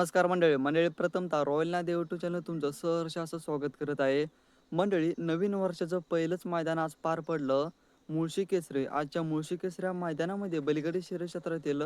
नमस्कार मंडळी. मंडळी प्रथमतः रॉयल ना देव टू चॅनल तुमचं सहर्ष असं स्वागत करत आहे. मंडळी नवीन वर्षाचं पहिलंच मैदान आज पार पडलं. मुळशी केसरी आजच्या मुळशी केसरी या मैदानामध्ये बलिगडी क्षेत्रातील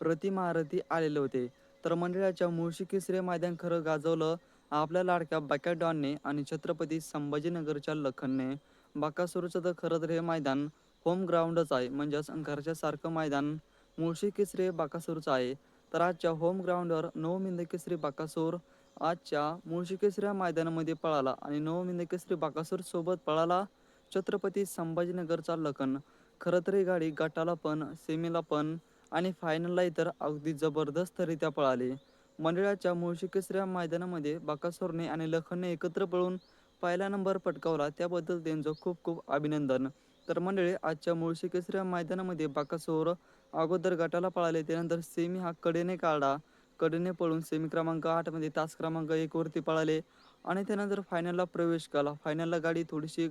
प्रतिमहारथी आलेले होते. तर मंडळाच्या मुळशी केसरी मैदान खरं गाजवलं आपल्या लाडक्या बाक्या डॉनने आणि छत्रपती संभाजीनगरच्या लखनने. बाकासुरचं तर खरं तर हे मैदान होम ग्राउंडच आहे. म्हणजेच घरच्या सारखं मैदान मुळशी केसरी बाकासूरचं आहे. तर आजच्या होम ग्राउंडवर नवमिंद केसरी बाकासूर आजच्या मुळशी केसरी मैदानामध्ये पळाला आणि नवमिंद केसरी बाकासूर सोबत पळाला छत्रपती संभाजीनगरचा लखन. खरं तर ही गाडी गटाला पण सेमीला पण आणि फायनलला तर अगदी जबरदस्तरित्या पळाली. मंडळाच्या मुळशी केसऱ्या मैदानामध्ये बाकासोरने आणि लखनने एकत्र पळून पहिला नंबर पटकावला. त्याबद्दल त्यांचं खूप खूप अभिनंदन. तर मंडळी आजच्या मुळशी केसऱ्या मैदानामध्ये बाकासोर अगोदर गटाला पळाले त्यानंतर सेमी हा कडेने काढा कडेने पळून सेमी क्रमांक आठमध्ये तास क्रमांक एकवरती पळाले आणि त्यानंतर फायनलला प्रवेश केला. फायनलला गाडी थोडीशी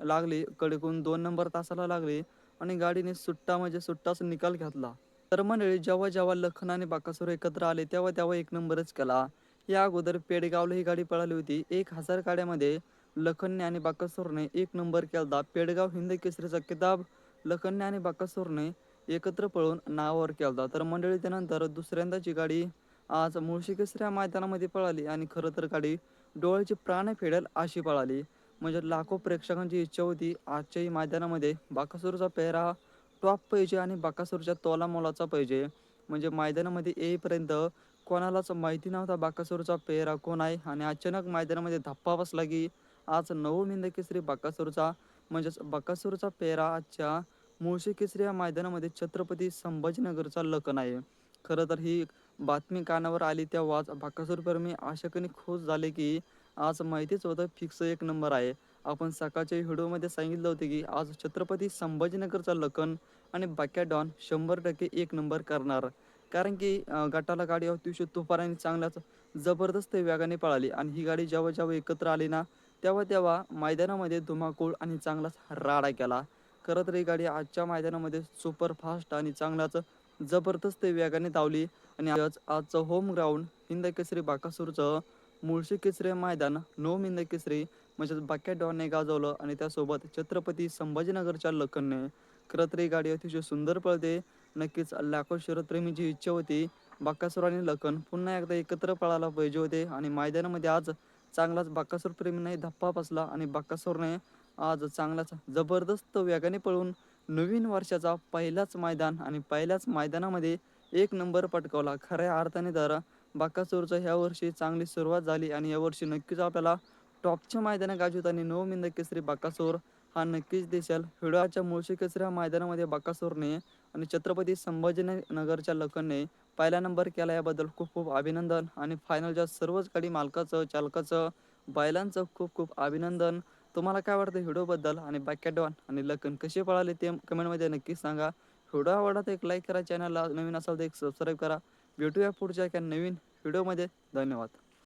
लागली कडेकून दोन नंबर तासाला लागली आणि गाडीने सुट्टा म्हणजे सुट्टाच निकाल घेतला. तर मंडळी जेव्हा जेव्हा लखन आणि बाकासोर एकत्र आले तेव्हा तेव्हा एक नंबरच केला. या अगोदर पेडगावला ही गाडी पळाली होती. एक हजार गाड्यामध्ये लखनने आणि बाकासूरने एक नंबर केला पेडगाव हिंद केसरीचा किताब लखनने आणि बाकासूरने एकत्र पळून नावावर केला तर मंडळी त्यानंतर दुसऱ्यांदाची गाडी आज मुळशी केसऱ्या मैदानामध्ये पळाली आणि खरं तर गाडी डोळ्याची प्राण फेडेल अशी पळाली. म्हणजे लाखो प्रेक्षकांची इच्छा होती आजच्याही मैदानामध्ये बाकासूरचा पेहरा टॉप पाहिजे आणि बाकासूरच्या तोला मोलाचा पाहिजे. म्हणजे मैदानामध्ये येईपर्यंत कोणालाच माहिती नव्हता बाकासूरचा पेहरा कोण आहे आणि अचानक मैदानामध्ये धप्पा बसला की आज नवमिंद केसरी बाकासूरचा म्हणजेच बाकासूरचा पेरा आजच्या मुळशी केसरी या मैदानामध्ये छत्रपती संभाजीनगरचा लखन आहे. खरं तर ही बातमी कानावर आली तेव्हाच बाकासूरप्रेमी आशेकनी खुश झाले की आज माहितीच होतं फिक्स एक नंबर आहे. आपण सकाळच्या व्हिडिओमध्ये सांगितलं होते की आज छत्रपती संभाजीनगरचा लखन आणि बाक्या डॉन शंभर टक्के एक नंबर करणार. कारण की गटाला गाडी अतिशय तुफाराने चांगल्याच जबरदस्त वेगाने पळाली आणि ही गाडी जेव्हा जेव्हा एकत्र आली ना तेव्हा तेव्हा मैदानामध्ये धुमाकूळ आणि चांगलाच राडा केला. खरं तर ही गाडी आजच्या मैदानामध्ये सुपर फास्ट आणि चांगलाच जबरदस्त वेगाने धावली आणि आज आजचं होम ग्राउंड हिंद केसरी बाकासूरचं मुळशी केसरी मैदान नोम हिंद केसरी म्हणजेच बाक्या डॉनने गाजवलं आणि त्यासोबत छत्रपती संभाजीनगरच्या लखनने. खरं तर ही गाडी अतिशय सुंदर पळते. नक्कीच लाखो शरदप्रेमीची इच्छा होती. बाकासूर आणि लखन पुन्हा एकदा एकत्र पळायला पाहिजे होते आणि मैदानामध्ये आज चांगलाच बाकासूर प्रेमीने धप्पा बसला आणि बाकासूरने आज चांगलाच जबरदस्त वेगाने पळून नवीन वर्षाचा पहिलाच मैदान आणि पहिल्याच मैदानामध्ये एक नंबर पटकावला. खऱ्या अर्थाने तर बाकासूरचं ह्या वर्षी चांगली सुरुवात झाली आणि यावर्षी नक्कीच आपल्याला टॉपच्या मैदानं गाजवत आणि नवमिंद केसरी बाकासूर हा नक्कीच दिसेल. हिडोळाच्या मुळशी कचरा मैदानामध्ये बाकासूरने आणि छत्रपती संभाजीनगरच्या लखनने पहिला नंबर केला. याबद्दल खूप खूप अभिनंदन आणि फायनलच्या सर्वच गाडी मालकाचं चालकाचं बैलांचं खूप खूप अभिनंदन. तुम्हाला काय वाटतं व्हिडिओबद्दल आणि बाक्या डॉन आणि लखन कसे पळाले ते कमेंटमध्ये नक्कीच सांगा. व्हिडिओ आवडला तर एक लाईक करा चॅनलला नवीन असाल तर एक सबस्क्राईब करा. भेटूया पुढच्या एका नवीन व्हिडिओमध्ये धन्यवाद.